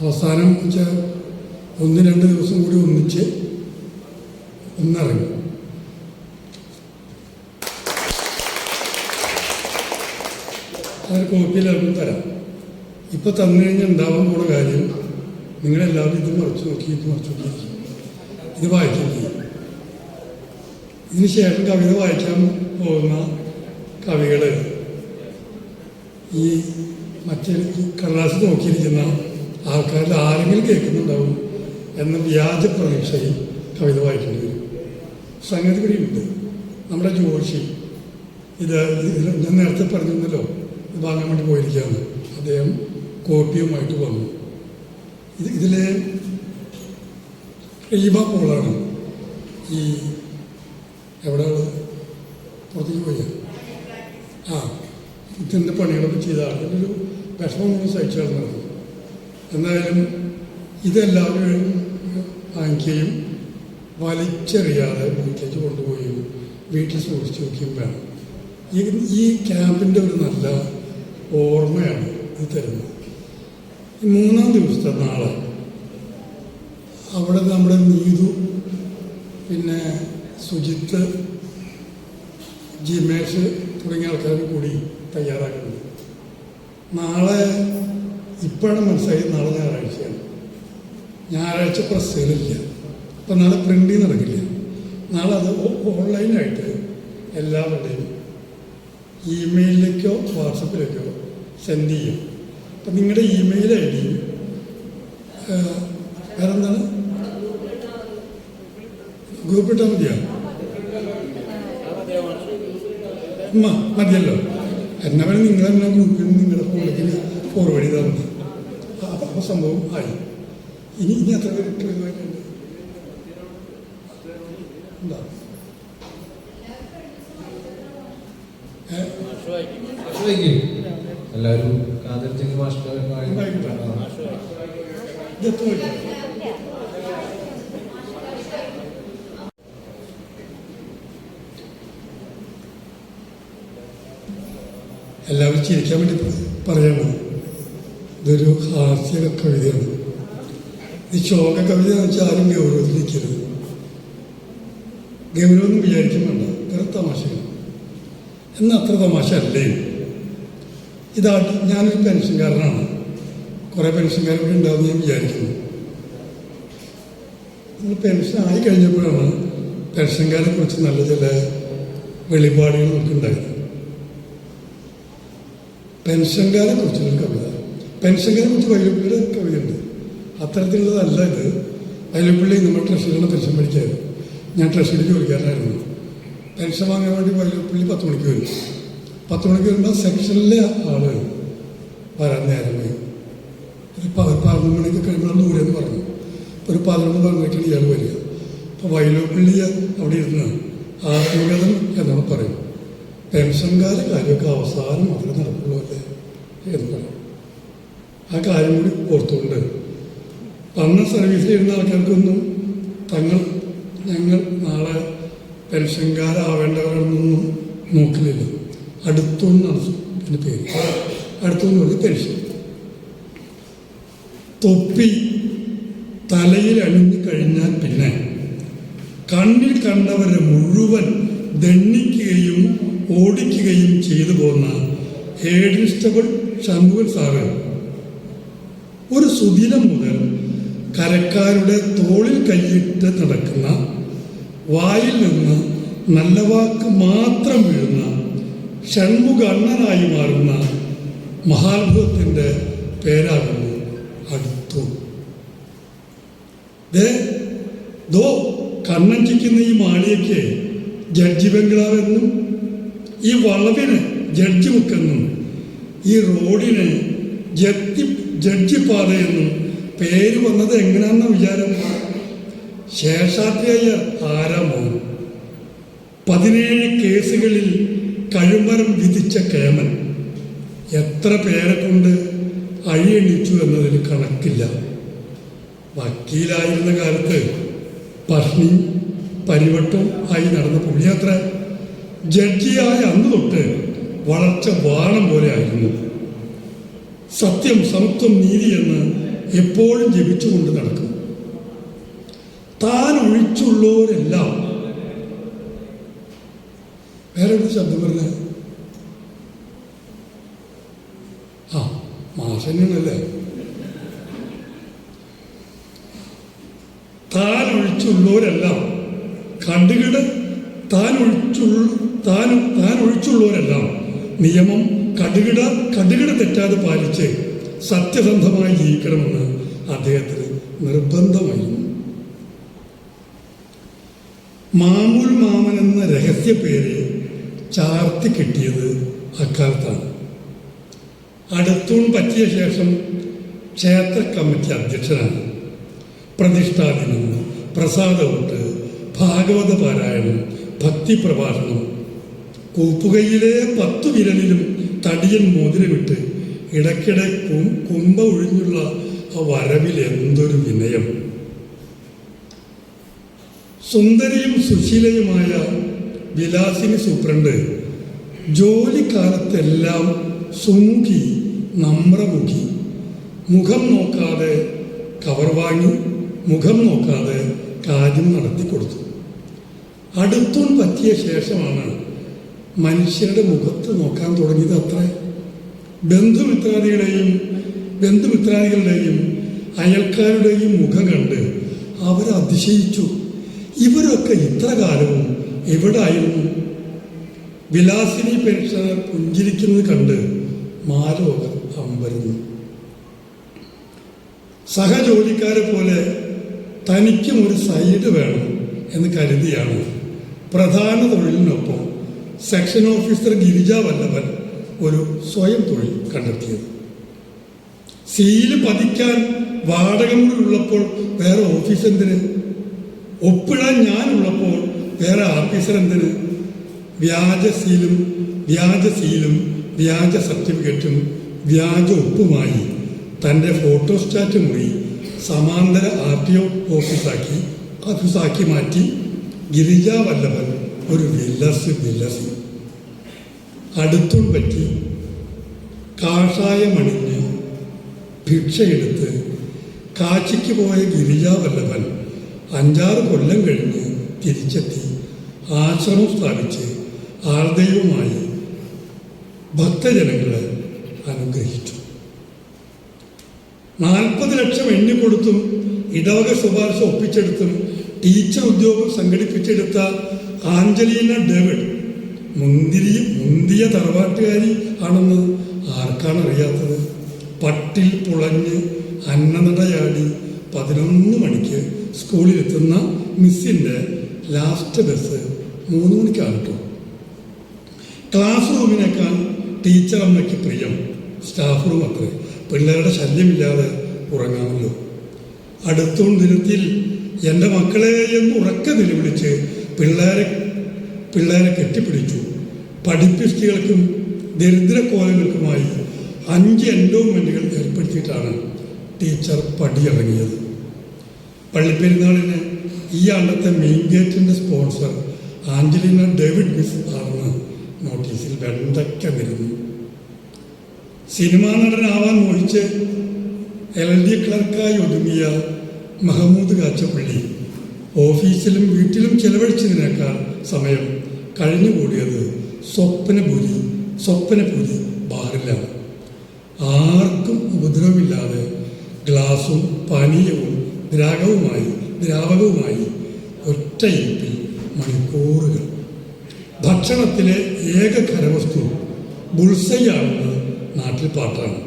അവസാനം വെച്ചാൽ ഒന്ന് രണ്ട് ദിവസം കൂടി ഒന്നിച്ച് ഒന്നിറങ്ങി. അവർ കോപ്പിയിൽ എല്ലാവർക്കും തരാം. ഇപ്പൊ തന്നു കഴിഞ്ഞാൽ ഉണ്ടാവാൻ പോണ കാര്യം നിങ്ങളെല്ലാവരും ഇത് മറച്ചു നോക്കി ഇത് മറച്ചു നോക്കി. ഇത് വായിച്ചിട്ട് ഇതിനുശേഷം കവിത വായിക്കാൻ പോകുന്ന കവികൾ ഈ മറ്റേ കടലാസ് നോക്കിയിരിക്കുന്ന ആൾക്കാരിൽ ആരെങ്കിലും കേൾക്കുന്നുണ്ടാവും എന്ന വ്യാജ പ്രതീക്ഷയിൽ കവിത വായിക്കേണ്ടി വരും. സംഗതി കൂടിയുണ്ട് നമ്മുടെ ജോഷി ഇത് ഞാൻ നേരത്തെ പറഞ്ഞിരുന്നല്ലോ ഇത് വാങ്ങാൻ വേണ്ടി പോയിരിക്കുകയാണ്. അദ്ദേഹം കോപ്പിയുമായിട്ട് വന്നു. ഇത് ഇതിലെ റീബ പോളാണ്. ഈ എവിടെ ഉള്ളത്? പുറത്തേക്ക് പോയ. ആ ഇതിന്റെ പണികളൊക്കെ ചെയ്ത ഒരു വിഷമം സഹിച്ചു നടന്നത് എന്തായാലും ഇതെല്ലാവരും വാങ്ങിക്കുകയും വലിച്ചെറിയാതെ വീട്ടിലേക്ക് കൊണ്ടുപോവുകയും വീട്ടിൽ സൂക്ഷിച്ചു വയ്ക്കുകയും വേണം. ഈ ഈ ക്യാമ്പിന്റെ ഒരു നല്ല ഓർമ്മയാണ് ഇത് തരുന്നത്. മൂന്നാം ദിവസത്തെ നാളെ അവിടെ നമ്മുടെ നീതു പിന്നെ സുജിത്ത് ജിമേഷ് തുടങ്ങിയ ആൾക്കാർ കൂടി തയ്യാറാക്കുന്നത് നാളെ ഇപ്പോഴാണ് മനസ്സിലായി നാളെ ഞായറാഴ്ചയാണ്. ഞായറാഴ്ച പ്രസ് സെയിലില്ല അപ്പം നാളെ പ്രിന്റ് നടക്കില്ല. നാളെ അത് ഓൺലൈനായിട്ട് എല്ലാവരുടെയും ഇമെയിലിലേക്കോ വാട്സപ്പിലേക്കോ സെൻഡ് ചെയ്യും. അപ്പം നിങ്ങളുടെ ഇമെയിൽ ഐ ഡി വേറെ എന്താണ് ഗ്രൂപ്പ് ഇട്ടാൽ മതിയോ? മതിയല്ലോ. എന്നാ നിങ്ങൾ തന്നെ ഗ്രൂപ്പിൽ നിങ്ങളുടെ ഫോണിലേക്ക് ഫോർവേഡ് ചെയ്താൽ മതി അപ്പം അപ്പോൾ സംഭവം ആയി. ഇനി ഇനി അത്ര പേര് ഇട്ടുള്ളതായിട്ടുണ്ട് എന്താ? എല്ലാവരും മാസ്റ്റർ എല്ലാവരും ചിരിക്കാൻ വേണ്ടി പറയണം. ഇതൊരു ഹാസ്യ കവിതയാണ്. ഈ ശോക കവിത എന്ന് വെച്ചാൽ ആരും ഗൗരവത്തിലിരിക്കരുത്. ഗൗരവം വിചാരിക്കും വേണ്ട. ഇത്ര തമാശയാണ്. എന്നാൽ അത്ര തമാശ അല്ലേ? ഇതാട്ട് ഞാനൊരു പെൻഷൻകാരനാണ്. കുറേ പെൻഷൻകാർ കൂടി ഉണ്ടാവും ഞാൻ വിചാരിക്കുന്നു. നമ്മൾ പെൻഷൻ ആയി കഴിഞ്ഞപ്പോഴാണ് പെൻഷൻകാരെ കുറിച്ച് നല്ല ചില വെളിപാടുകൾ നമുക്ക് ഉണ്ടായത് പെൻഷൻകാരെ കുറിച്ചുള്ള കവിത. പെൻഷൻകാരെ കുറിച്ച് വൈലപ്പിള്ളിയുടെ കവിയുണ്ട്. അത്തരത്തിലുള്ളതല്ല ഇത് വൈലപ്പിള്ളി നമ്മൾ ട്രഷറിയാണ് പെൻഷൻ പഠിക്കായിരുന്നു ഞാൻ ട്രഷറിയിൽ ജോലിക്കാരനായിരുന്നു. പെൻഷൻ വാങ്ങാൻ വേണ്ടി വൈലപ്പിള്ളി പത്ത് മണിക്ക് വരും. പത്ത് മണിക്ക് വരുമ്പോൾ സെക്ഷനിലെ ആൾ വരാൻ നേരം ഒരു പതിനൊന്ന് മണിക്ക് കഴിയുമ്പോൾ ദൂരെ എന്ന് പറഞ്ഞു. ഒരു പതിനൊന്ന് പറഞ്ഞിട്ട് ഇയാൾ വരിക. അപ്പോൾ വൈലോപ്പിള്ളി അവിടെ ഇരുന്ന് ആത്മകഥം എന്നാണ് പറയും പെൻഷൻകാരെ കാര്യമൊക്കെ അവസാനം മാത്രമേ നടക്കുള്ളൂ അല്ലേ? എന്ന് പറയും. ആ കാര്യം കൂടി ഓർത്തുകൊണ്ട്. അന്ന് സർവീസ് ചെയ്യുന്ന ആൾക്കാർക്കൊന്നും തങ്ങൾ ഞങ്ങൾ നാളെ പെൻഷൻകാരാവേണ്ടവരാണെന്നൊന്നും നോക്കുന്നില്ല. അടുത്തൊന്നാണ് എന്റെ പേര്. അടുത്തൊന്നും പറഞ്ഞ് പെൻഷൻ. തൊപ്പി തലയിൽ അണിഞ്ഞു കഴിഞ്ഞാൽ പിന്നെ കണ്ണിൽ കണ്ടവരെ മുഴുവൻ ദണ്ണിക്കുകയും ഓടിക്കുകയും ചെയ്തു പോന്ന ഹേഡ് ഇൻസ്റ്റബിൾ ഷൺമുഖൻ ഒരു സുദിനം മുതൽ കരക്കാരുടെ തോളിൽ കൈയിട്ട് നടക്കുന്ന വായിൽ നിന്ന് നല്ല വാക്ക് മാത്രം വീഴുന്ന ഷൺമുഖണ്ണനായി മാറുന്ന മഹാത്ഭുതത്തിന്റെ പേരാകുന്നു അടുത്തു. ദേ കണ്ണഞ്ചിക്കുന്ന ഈ മാളിയയ്ക്ക് ജഡ്ജി ബംഗ്ലാവെന്നും ഈ വളവിന് ജഡ്ജി മുക്കെന്നും ഈ റോഡിന് ജഡ്ജി ജഡ്ജി പറയുന്നു പേര് വന്നത് എങ്ങനെയാണെന്ന വിചാരം. ശേഷാദ്രിയായ ആരാമോ പതിനേഴ് കേസുകളിൽ കഴുമരം വിധിച്ച കേമൻ. എത്ര പേരെ കൊണ്ട് അഴിയണിച്ചു എന്നതിന് കണക്കില്ല. വക്കീലായിരുന്ന കാലത്ത് പഷ്ണി പരിവട്ടം ആയി നടന്ന പുള്ളിയത്ര ജഡ്ജിയായ അന്ന് തൊട്ട് വളർച്ച വാണം പോലെ ആയിരുന്നു. സത്യം സമത്വം നീതി എന്ന് എപ്പോഴും ജപിച്ചുകൊണ്ട് നടക്കും. താൻ ഒഴിച്ചുള്ളവരെല്ലാം വേറെ ഒരു ശബ്ദം പറഞ്ഞ? ആ മാസങ്ങളല്ലേ താൻ ഒഴിച്ചുള്ളവരെല്ലാം കണ്ടുകിട് താൻ ഒഴിച്ചുള്ള താൻ താൻ ഒഴിച്ചുള്ളവരെല്ലാം നിയമം കടുകിട കടുകിട തെറ്റാതെ പാലിച്ച് സത്യസന്ധമായി ജീവിക്കണമെന്ന് അദ്ദേഹത്തിന് നിർബന്ധമായിരുന്നു. മാമുൽ മാമൻ എന്ന രഹസ്യ പേര് ചാർത്തി കിട്ടിയത് അക്കാലത്താണ്. അടുത്തൂൺ പറ്റിയ ശേഷം ക്ഷേത്ര കമ്മിറ്റി അധ്യക്ഷനാണ്. പ്രതിഷ്ഠാദിനം പ്രസാദവോട്ട് ഭാഗവത പാരായണം ഭക്തി പ്രഭാഷണം കൂപ്പുകയിലെ പത്തു വിരലിലും തടിയൻ മോതിരമിട്ട് ഇടയ്ക്കിടെ കുമ്പ ഒഴിഞ്ഞുള്ള ആ വരവിൽ എന്തൊരു വിനയം. സുന്ദരിയും സുശീലയുമായ വിലാസിനി സൂപ്രണ്ട് ജോലിക്കാലത്തെല്ലാം സുമുഖി നമ്രമുഖി. മുഖം നോക്കാതെ കവർ വാങ്ങി മുഖം നോക്കാതെ കാര്യം നടത്തി കൊടുത്തു അടുത്തും പറ്റിയ ശേഷമാണ് മനുഷ്യരുടെ മുഖത്ത് നോക്കാൻ തുടങ്ങിയത് അത്ര. ബന്ധുമിത്രാദികളുടെയും ബന്ധുമിത്രാദികളുടെയും അയൽക്കാരുടെയും മുഖം കണ്ട് അവരതിശയിച്ചു അതിശയിച്ചു. ഇവരൊക്കെ ഇത്ര കാലവും എവിടായിരുന്നു? വിലാസിനി പെൻഷനർ പുഞ്ചിരിക്കുന്നത് കണ്ട് മാലോകർ അമ്പരുന്നു. സഹജോലിക്കാരെ പോലെ തനിക്കും ഒരു സൈഡ് വേണം എന്ന് കരുതിയാണ് പ്രധാന തൊഴിലിനൊപ്പം സെക്ഷൻ ഓഫീസർ ഗിരിജ വല്ലഭൻ ഒരു സ്വയം തൊഴിൽ കണ്ടെത്തിയത്. സീൽ പതിക്കാൻ വാടക മുറി ഉള്ളപ്പോൾ വേറെ ഓഫീസ് എന്തിന് ഒപ്പിടാൻ ഞാനുള്ളപ്പോൾ വേറെ ഓഫീസർ എന്തിന് വ്യാജ സീലും വ്യാജ സീലും വ്യാജ സർട്ടിഫിക്കറ്റും വ്യാജ ഒപ്പുമായി തന്റെ ഫോട്ടോസ്റ്റാറ്റ് മുറി സമാന്തര ആർ ടി ഒ ഓഫീസാക്കി ഓഫീസാക്കി മാറ്റി ഗിരിജ വല്ലഭൻ ഒരു വില്ലസ് വില്ലസ് അടുത്തും പറ്റി കാഷായമണിഞ്ഞ് ഭിക്ഷയെടുത്ത് കാച്ചിക്ക് പോയ ഗിരിജാ വല്ലഭൻ അഞ്ചാറ് കൊല്ലം കഴിഞ്ഞ് തിരിച്ചെത്തി. ആശ്രമം സ്ഥാപിച്ച് ആർദൈവമായി ഭക്തജനങ്ങളെ അനുഗ്രഹിച്ചു. നാൽപ്പത് ലക്ഷം എണ്ണിക്കൊടുത്തും ഇടവക ശുപാർശ ഒപ്പിച്ചെടുത്തും ടീച്ചർ ഉദ്യോഗം സംഘടിപ്പിച്ചെടുത്ത ആഞ്ചലീന ഡേവിഡ് മുന്തിരി മുന്തിയ തറവാട്ടുകാരി ആണെന്ന് ആർക്കാണ് അറിയാത്തത് പട്ടിൽ പുളഞ്ഞ് അന്നനടയാടി പതിനൊന്ന് മണിക്ക് സ്കൂളിലെത്തുന്ന മിസ്സിന്റെ ലാസ്റ്റ് ബസ് മൂന്ന് മണിക്കാണ് കേട്ടോ ക്ലാസ് റൂമിനേക്കാൾ ടീച്ചർ അമ്മയ്ക്ക് പ്രിയം സ്റ്റാഫ് റൂം അത്രേ. പിള്ളേരുടെ ശല്യമില്ലാതെ ഉറങ്ങാമല്ലോ. അടുത്തും ദിനത്തിൽ എന്റെ മക്കളെ എന്ന് ഉറക്കെ നിലവിളിച്ച് പിള്ളേരെ പിള്ളേരെ കെട്ടിപ്പിടിച്ചു. പഠിപ്പിസ്റ്റുകൾക്കും ദരിദ്രക്കോലങ്ങൾക്കുമായി അഞ്ച് എൻഡോമെന്റുകൾ ഏർപ്പെടുത്തിയിട്ടാണ് ടീച്ചർ പടിയിറങ്ങിയത്. പള്ളിപ്പെരുന്നാളിന് ഈ ആണ്ടത്തെ മെയിൻ ഗേറ്റിന്റെ സ്പോൺസർ ആഞ്ചലിന ഡേവിഡ് മിസ് ആണെന്ന് നോട്ടീസിൽ വെണ്ടയ്ക്ക വരുന്നു സിനിമാ നടനാവാൻ മോഹിച്ച് എൽ ഡി ക്ലർക്കായി ഒതുങ്ങിയ മഹമ്മൂദ് കാച്ചപ്പള്ളി ഓഫീസിലും വീട്ടിലും ചെലവഴിച്ചതിനേക്കാൾ സമയം കഴിഞ്ഞുകൂടിയത് സ്വപ്നപുരി സ്വപ്നപുരി ബാറിലാണ്. ആർക്കും ഉപദ്രവമില്ലാതെ ഗ്ലാസും പാനീയവും ദ്രാഗവുമായി ദ്രാവകവുമായി ഒറ്റയിരുപ്പിൽ മണിക്കൂറുകൾ. ഭക്ഷണത്തിലെ ഏക ഖരവസ്തു ബുൾസയാണെന്ന് നാട്ടിൽ പാട്ടാണ്.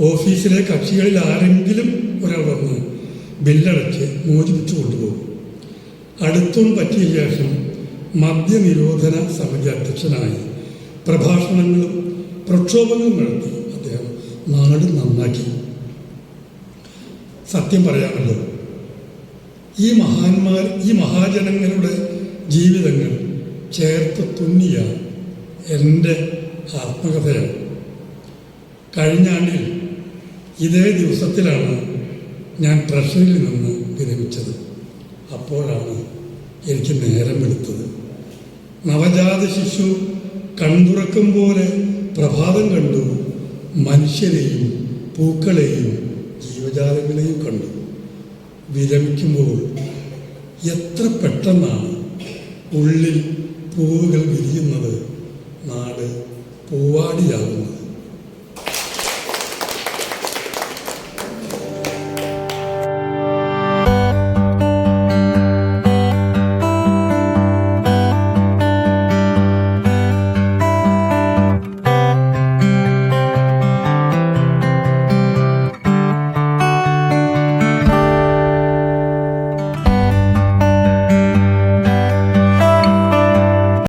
ഓഫീസിലെ കക്ഷികളിൽ ആരെങ്കിലും ഒരാൾ വന്ന് ബില്ലടച്ച് മോചിപ്പിച്ചു കൊണ്ടുപോകും. അടുത്തും പറ്റിയ ശേഷം മദ്യനിരോധന സമിതി അധ്യക്ഷനായി പ്രഭാഷണങ്ങളും പ്രക്ഷോഭങ്ങളും നടത്തി അദ്ദേഹം നാട് നന്നാക്കി. സത്യം പറയാമല്ലോ ഈ മഹാന്മാർ ഈ മഹാജനങ്ങളുടെ ജീവിതങ്ങൾ ചേർത്ത് തുന്നിയ എന്റെ ആത്മകഥയാണ്. കഴിഞ്ഞ ആണ്ടിൽ ഇതേ ദിവസത്തിലാണ് ഞാൻ ട്രഷറിയിൽ നിന്ന് വിരമിച്ചത്. അപ്പോഴാണ് എനിക്ക് നേരം വെളുത്തത് നവജാത ശിശു കൺതുറക്കും പോലെ പ്രഭാതം കണ്ടു. മനുഷ്യരെയും പൂക്കളെയും ജീവജാലങ്ങളെയും കണ്ടു. വിരമിക്കുമ്പോൾ എത്ര പെട്ടെന്നാണ് ഉള്ളിൽ പൂവുകൾ വിരിയുന്നത്. നാട് പൂവാടിയാകുന്നത്